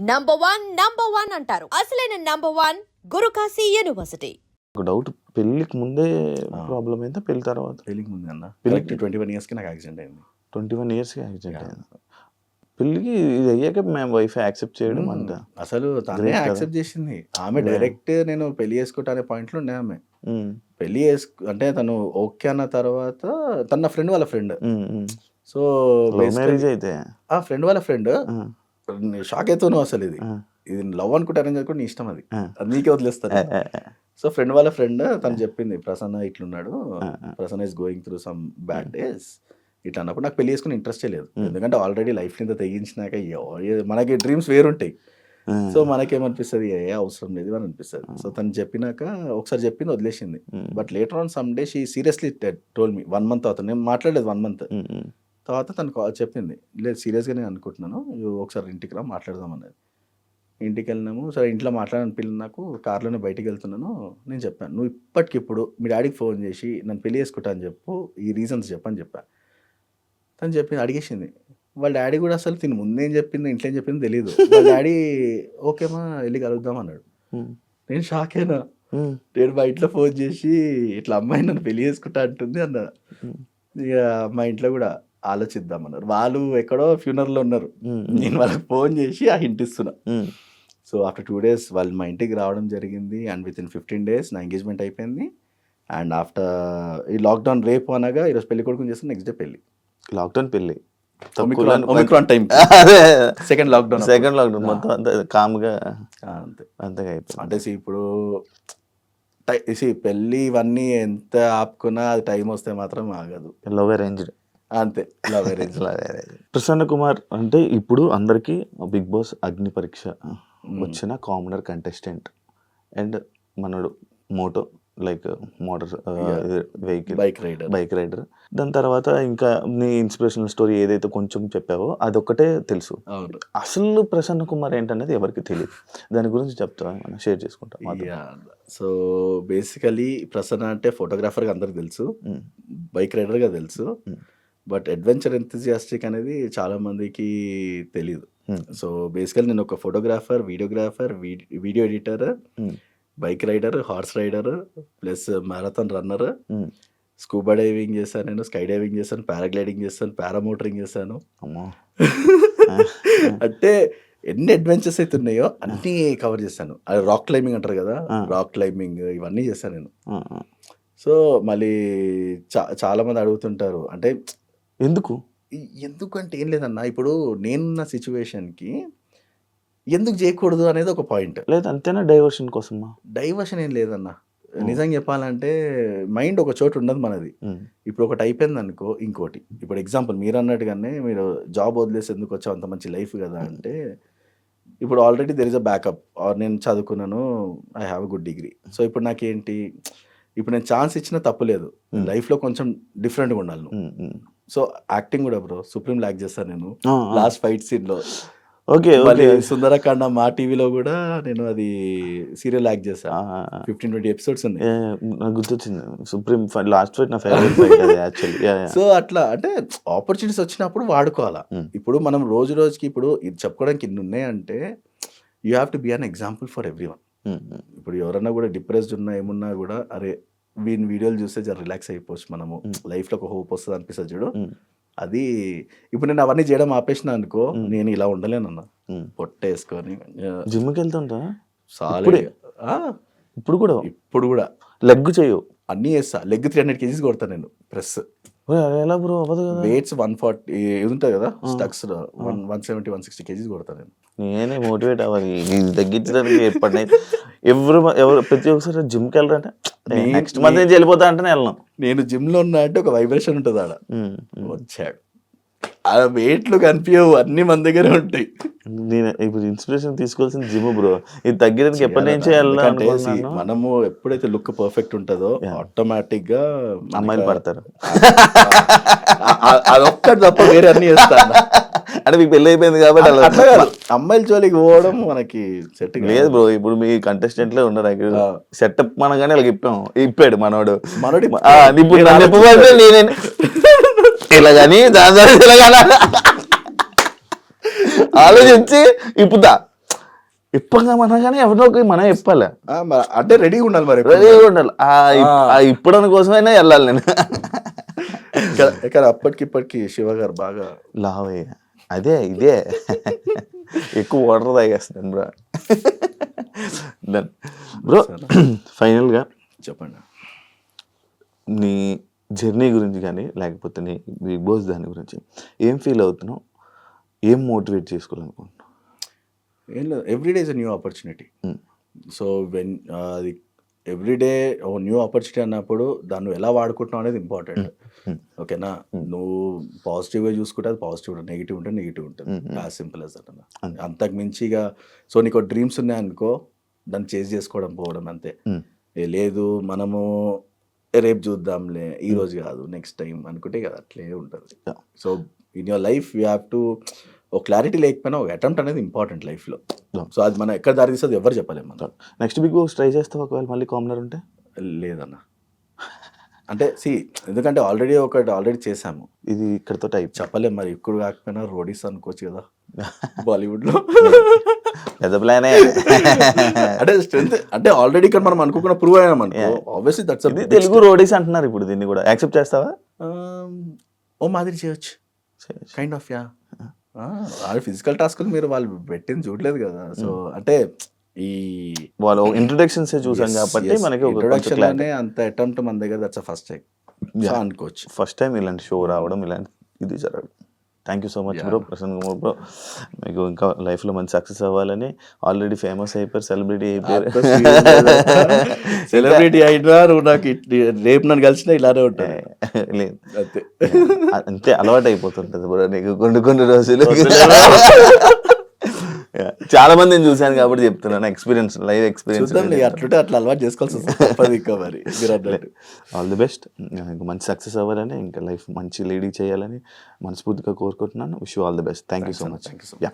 Number one number one అంటారు. అసలైన number one Gurukashi university ఒక డౌట్ పెళ్ళికి ముందే. ప్రాబ్లం అయిందా పెళ్ళి తర్వాత. పెళ్ళికి ముందు అన్న. పెళ్ళికి- ట్వంటీ వన్ ఇయర్స్కి నాకు యాక్సిడెంట్ అయింది. ట్వంటీ వన్ ఇయర్స్ యాక్సిడెంట్ అయింది. పెళ్ళికి ఇది అయ్యాక మేము వైఫ్ యాక్సెప్ట్ చేయడం. అంతా. అసలు తనే. యాక్సెప్ట్ చేసింది. ఆమె. డైరెక్ట్ నేను పెళ్ళి చేసుకుంటా అనే పాయింట్లో ఉండే ఆమె. పెళ్ళి చేసుకు అంటే తను ఓకే అన్న తర్వాత తన ఫ్రెండ్ వాళ్ళ ఫ్రెండ్. సో లవ్ మ్యారేజ్ అయితే. ఆ ఫ్రెండ్ వాళ్ళ ఫ్రెండ్ షాక్ అవుతాను అసలు ఇది. ఇది లవ్ అనుకుంటే అరేంజ్ అనుకుంటే నీ ఇష్టం అది. అది నీకే వదిలేస్తాను. సో ఫ్రెండ్ వాళ్ళ ఫ్రెండ్ తను చెప్పింది Prasanna ఇట్లున్నాడు. Prasanna is going through some bad days ఇట్లా అన్నప్పుడు నాకు పెళ్ళి చేసుకుని ఇంట్రెస్టే లేదు. ఎందుకంటే ఆల్రెడీ లైఫ్ ఇంత తెగించినాక మనకి డ్రీమ్స్ వేరుంటాయి. సో మనకేమనిపిస్తుంది? ఏ అవసరం లేదు అని అనిపిస్తుంది. సో తను చెప్పినాక ఒకసారి చెప్పింది వదిలేసింది. But later on some day she seriously told me one month అవుతుంది. నేను మాట్లాడలేదు వన్ మంత్. తర్వాత తను call చెప్పింది. లేదు సీరియస్గా నేను అనుకుంటున్నాను. ఒకసారి ఇంటికి రా మాట్లాడదాం అన్నది. ఇంటికి వెళ్ళినాము సరే ఇంట్లో మాట్లాడని పిల్లలు నాకు కార్లోనే బయటికి వెళ్తున్నాను. నేను చెప్పాను నువ్వు ఇప్పటికిప్పుడు మీ డాడీకి ఫోన్ చేసి నన్ను పెళ్ళి చేసుకుంటా అని చెప్పు. ఈ రీజన్స్ చెప్పని చెప్పా. తను చెప్పింది అడిగేసింది. వాళ్ళ డాడీ కూడా అసలు తిని ముందేం చెప్పింది ఇంట్లో ఏం చెప్పింది తెలియదు వాళ్ళ డాడీ ఓకేమా వెళ్ళి కలుద్దాం అన్నాడు. నేను షాక్ అయినా. నేను మా ఇంట్లో ఫోన్ చేసి ఇట్లా అమ్మాయి నన్ను పెళ్ళి చేసుకుంటా అంటుంది అన్న మ్మ్. ఇక మా ఇంట్లో కూడా ఆలోచిద్దాం అన్నారు వాళ్ళు ఎక్కడో ఫ్యూనర్లో ఉన్నారు. నేను వాళ్ళకి ఫోన్ చేసి ఆ హింట్ ఇస్తున్నా. సో ఆఫ్టర్ టూ డేస్ వాళ్ళు మా ఇంటికి రావడం జరిగింది. And with in fifteen days నా ఎంగేజ్మెంట్ అయిపోయింది. అండ్ ఆఫ్టర్ ఈ లాక్డౌన్ రేపు అనగా ఈరోజు పెళ్ళి కొడుకుని చేస్తే నెక్స్ట్ డే పెళ్ళి. లాక్డౌన్ పెళ్ళి ఒమిక్రాన్ టైం అదే. సెకండ్ లాక్డౌన్ సెకండ్ లాక్డౌన్ మొత్తం అంతా కామ్గా అంతే. అంతగా అయిపోయింది. అంటే ఇప్పుడు పెళ్ళి ఇవన్నీ ఎంత ఆపుకున్నా అది టైం వస్తే మాత్రం ఆగదు. లవ్ అరేంజ్డ్ అంతే. లవ్ మ్యారేజ్ ప్రసన్న కుమార్ అంటే ఇప్పుడు అందరికీ బిగ్ బాస్ అగ్ని పరీక్ష వచ్చిన commoner contestant and మనడు motto like motor vehicle bike rider bike rider దాని తర్వాత ఇంకా నీ ఇన్స్పిరేషనల్ స్టోరీ ఏదైతే కొంచెం చెప్పావో అదొక్కటే తెలుసు. అసలు ప్రసన్న కుమార్ ఏంటనేది ఎవరికి తెలియదు. దాని గురించి చెప్తా మనం షేర్ చేసుకుంటాం. సో బేసికలీ ప్రసన్న అంటే ఫోటోగ్రాఫర్గా అందరికి తెలుసు. బైక్ రైడర్గా తెలుసు. Hmm. బట్ అడ్వెంచర్ ఎంతజియాస్టిక్ అనేది చాలా మందికి తెలియదు. సో బేసికల్ నేను ఒక photographer videographer video editor bike rider horse rider plus marathon runner. Scuba diving చేశాను నేను స్కై డైవింగ్ చేశాను పారాగ్లైడింగ్ చేశాను పారామోటరింగ్ చేశాను అమ్మో అంటే ఎన్ని అడ్వెంచర్స్ అయితే ఉన్నాయో అన్నీ కవర్ చేశాను అది రాక్ క్లైంబింగ్ అంటారు కదా. రాక్ క్లైంబింగ్ ఇవన్నీ చేశాను నేను. సో మళ్ళీ చా చాలా మంది అడుగుతుంటారు అంటే ఎందుకు? ఎందుకంటే ఏం లేదన్నా ఇప్పుడు నేనున్న సిచ్యువేషన్కి ఎందుకు చేయకూడదు అనేది ఒక పాయింట్. లేదు అంతేనా డైవర్షన్ కోసమా? డైవర్షన్ ఏం లేదన్నా. నిజంగా చెప్పాలంటే మైండ్ ఒక చోటు ఉండదు మనది. ఇప్పుడు ఒకటి అయిపోయింది అనుకో ఇంకోటి. ఇప్పుడు ఎగ్జాంపుల్ మీరు అన్నట్టుగానే మీరు జాబ్ వదిలేసి ఎందుకు వచ్చావు? అంత మంచి లైఫ్ కదా అంటే ఇప్పుడు already there is a backup or నేను చదువుకున్నాను I have a good degree so ఇప్పుడు నాకేంటి? ఇప్పుడు నేను ఛాన్స్ ఇచ్చినా తప్పులేదు. లైఫ్లో కొంచెం డిఫరెంట్గా ఉండాలి. సో యాక్టింగ్ కూడా బ్రో. సుప్రీం లాక్ చేస్తాను నేను. లాస్ట్ ఫైట్ సీన్లో ఓకే. మళ్ళీ ఓకే సుందరకాండ మా టీవీలో కూడా నేను అది సీరియల్ యాక్ట్ చేశాను. ఫిఫ్టీన్ ట్వంటీ ఎపిసోడ్స్ ఉన్నాయి. నాకు గుర్తొచ్చింది. సుప్రీం లాస్ట్ ఫైట్ నా ఫేవరెట్ ఫైట్ యాక్చువల్లీ. సో అట్లా అంటే ఆపర్చునిటీస్ వచ్చినప్పుడు వాడుకోవాలా. ఇప్పుడు మనం రోజు రోజుకి ఇప్పుడు ఇది చెప్పుకోవడానికి ఇన్ని ఉన్నాయంటే you have to be an example for everyone ఇప్పుడు ఎవరన్నా కూడా డిప్రెస్డ్ ఉన్నా ఏమున్నా కూడా అరే వీని వీడియోలు చూస్తే జర రిలాక్స్ అయిపోవచ్చు మనము. లైఫ్లో ఒక హోప్ వస్తుంది అనిపిస్తుంది చూడు. అది ఇప్పుడు నేను అవన్నీ చేయడం ఆపేసిన అనుకో. నేను ఇలా ఉండలేనన్న. పొట్టేసుకొని జిమ్కి వెళ్తుంటా? సాలిడ్ ఇప్పుడే? ఇప్పుడు కూడా? ఇప్పుడు కూడా. లెగ్ చేయవు అన్నీ చేస్తా. లెగ్ త్రీ హండ్రెడ్ కేజీస్ కొడతా నేను ప్రెస్ ఎలా బ్రో అవ్వదు కదా. వెయిట్స్ వన్ ఫార్టీ ఇది ఉంటుంది కదా. స్టక్స్ one one seventy one sixty KGs కొడతా నేను. నేనే మోటివేట్ అవ్వాలి ఇది తగ్గించడానికి ఎప్పటినైతే ఎవరు ఎవరు ప్రతి ఒక్కసారి జిమ్కి వెళ్ళరంటే నెక్స్ట్ మంత్ నుంచి వెళ్ళిపోతా అంటేనే వెళ్ళను. నేను జిమ్లో ఉన్నా అంటే ఒక వైబ్రేషన్ ఉంటుంది ఆడ. వచ్చాడు. ఆ వెయిట్లు కనిపించవు అన్ని మన దగ్గరే ఉంటాయి. నేను ఇప్పుడు ఇన్స్పిరేషన్ తీసుకోవాల్సిన జిమ్ బ్రో. ఇది తగ్గడానికి ఎప్పటి నుంచే వెళ్ళాలి ఎందుకంటే see, అనుకుంటున్నాను? మనము ఎప్పుడైతే లుక్ పర్ఫెక్ట్ ఉంటుందో. ఆటోమేటిక్గా అమ్మాయిలు పడతారు. అదొక్కటి తప్ప వేరే అన్ని చేస్తాను. అంటే మీకు పెళ్ళి అయిపోయింది కాబట్టి అట్లా కాదు. అమ్మాయిల జోలికి పోవడం మనకి సెట్ లేదు బ్రో ఇప్పుడు మీ కంటెస్టెంట్లో ఉన్నారు ఆ. సెటప్ మనగానే ఇలా ఇప్పాం. ఇప్పాడు మనోడు. మనోడు ఇప్పుడు. ఇలా కానీ దాని తర్వాత ఇలా కానీ ఆలోచించి ఇప్పుతా. ఇప్పగా కానీ ఎవరిలో ఒకరికి మనం మరి అంటే రెడీగా ఉండాలి మరి రెడీగా ఉండాలి. ఆ ఇప్- ఆ. ఇప్పడం కోసమైనా వెళ్ళాలి నేను. ఇక్కడ- ఇక్కడ అప్పటికి ఇప్పటికి శివ గారు బాగా లావయ్య అదే ఇదే. ఎక్కువ వాటర్ తాగేస్తున్నాను బ్రో బ్రో ఫైనల్గా చెప్పండి. నీ జర్నీ గురించి కానీ లేకపోతే నీ బిగ్ బాస్ దాని గురించి ఏం ఫీల్ అవుతున్నావు? ఏం మోటివేట్ చేసుకోవాలనుకుంటున్నావు? ఏం లేదు. Every day is a new opportunity. So when అది ఎవ్రీడే ఓ న్యూ ఆపర్చునిటీ అన్నప్పుడు దాన్ని ఎలా వాడుకుంటున్నావు అనేది ఇంపార్టెంట్. ఓకేనా? నువ్వు పాజిటివ్గా చూసుకుంటే అది పాజిటివ్ ఉంటుంది నెగిటివ్ ఉంటే నెగిటివ్ ఉంటుంది. As simple as that. అంతకు మించిగా సో నీకు డ్రీమ్స్ ఉన్నాయనుకో దాన్ని చేజ్ చేసుకోవడం పోవడం అంతే. లేదు మనము "ఏ, రేపు చూద్దాంలే ఈ రోజు కాదు నెక్స్ట్ టైం అనుకుంటే కదా అట్లే ఉంటుంది. So in your life you have to ఒక క్లారిటీ లేకపోయినా ఒక అటెంప్ట్ అనేది ఇంపార్టెంట్ లైఫ్లో. సో అది మనం ఎక్కడ దారి తీస్తుంది ఎవరు చెప్పలేము మనం. నెక్స్ట్ బిగ్ బాస్ ట్రై చేస్తావు ఒకవేళ మళ్ళీ కామనర్ ఉంటే? లేదన్న. అంటే సి ఎందుకంటే ఆల్రెడీ ఒకటి ఆల్రెడీ చేశాము. ఇది ఇక్కడతో టైప్. చెప్పలేము మరి ఇప్పుడు కాకపోయినా రోడీస్ అనుకోవచ్చు కదా. బాలీవుడ్లో పెద్ద ప్లానే అంటే స్ట్రెంత్ అంటే ఆల్రెడీ ఇక్కడ మనం అనుకోకుండా ప్రూవ్ అయ్యాం అనుకో. Yeah. ఆబ్వియస్లీ దట్స్ ఇది తెలుగు రోడీస్ అంటున్నారు ఇప్పుడు దీన్ని కూడా. యాక్సెప్ట్ చేస్తావా? Um, ఓ మాదిరి చేయొచ్చు. కైండ్ ఆఫ్ యా వాళ్ళు ఫిజికల్ టాస్క్ మీరు వాళ్ళు పెట్టింది చూడలేదు కదా. సో అంటే ఈ వాళ్ళు ఇంట్రొడక్షన్స్ చూసాం కాబట్టి మనకి ఇంట్రొడక్షన్ అంత అటెంప్ట్ మన దగ్గర దట్స్ ఫస్ట్ టైం. అనుకోవచ్చు. ఫస్ట్ టైం ఇలాంటి షో రావడం ఇలాంటి ఇది జరగడం. Thank you so much. Bro Prasanna Kumar bro మీకు ఇంకా లైఫ్లో మంచి సక్సెస్ అవ్వాలని ఆల్రెడీ ఫేమస్ అయిపోయారు సెలబ్రిటీ అయిపోయారు. సెలబ్రిటీ అయినా నువ్వు నాకు రేపు నన్ను కలిసినా ఇలానే ఉంటాయి లేదు. అంతే. అంతే అలవాటు అయిపోతుంటది బ్రో నీకు కొన్ని కొన్ని రోజులు. చాలా మందిని చూశాను కాబట్టి చెప్తున్నాను. ఎక్స్పీరియన్స్ లైవ్ ఎక్స్పీరియన్స్ అట్లుంటే అట్లా అలవాటు చేసుకోవాల్సి వస్తుంది తప్పదు ఇంకా మరి మీరు అన్నట్టు. ఆల్ ది బెస్ట్ ఇంకా మంచి సక్సెస్ అవ్వాలని ఇంకా లైఫ్ మంచి లీడింగ్ చేయాలని మనస్ఫూర్తిగా కోరుకుంటున్నాను. Wish all the best thank you so much yeah